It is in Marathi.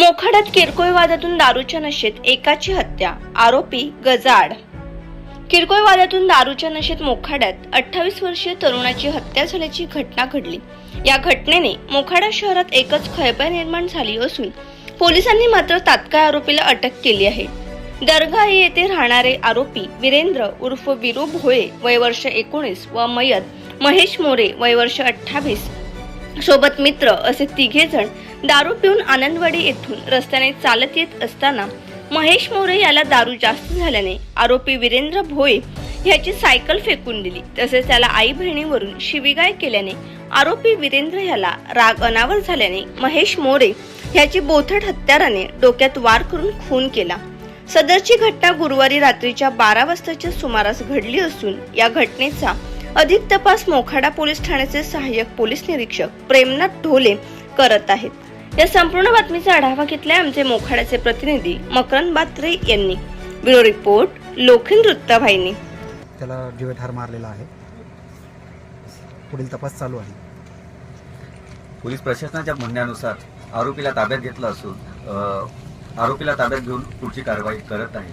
मोखाड्यात किरकोळ वादातून दारूच्या नशेत एकाची हत्या. आरोपी गजाड किरकोळ वादातून दारूच्या नशेत मोखाड्यात अठ्ठावीस वर्षीय तरुणाची हत्या झाल्याची घटना घडली. या घटनेने मोखाडा शहरात एकच खळबळ निर्माण झाली असून पोलिसांनी मात्र तात्काळ आरोपीला अटक केली आहे. दरगाह येथे राहणारे आरोपी वीरेंद्र उर्फ विरू भोळे वय वर्ष एकोणीस व मयत महेश मोरे वय वर्ष अठ्ठावीस सोबत मित्र असे तिघे जण दारू पिऊन आनंदवाडी येथून रस्त्याने चालत येत असताना महेश मोरे याला दारू जास्त झाल्याने आरोपी वीरेंद्र भोये ह्याची सायकल फेकून दिली. तसेच त्याला आई बहिणीवरून शिवीगाळ केल्याने आरोपी वीरेंद्र याला राग अनावर झाल्याने महेश मोरे ह्याची बोथट हत्याराने डोक्यात वार करून खून केला. सदरची घटना गुरुवारी रात्रीच्या बारा वाजताच्या सुमारास घडली असून या घटनेचा अधिक तपास मोखाडा पोलीस ठाण्याचे सहाय्यक पोलीस निरीक्षक प्रेमनाथ ढोले करत आहेत. या संपूर्ण बातमीचा आढावा घेतलाय आमचे मोखाड्याचे प्रतिनिधी मकरंद बात्रे यांनी. ब्युरो रिपोर्ट लोखिन वृत्ताभाईनी त्याला जीवठार मारलेला आहे. पुढील तपास चालू आहे. पोलीस प्रशासनाच्या म्हणण्यानुसार आरोपीला ताब्यात घेतलं असून आरोपीला ताब्यात घेऊन पुढची कारवाई करत आहे.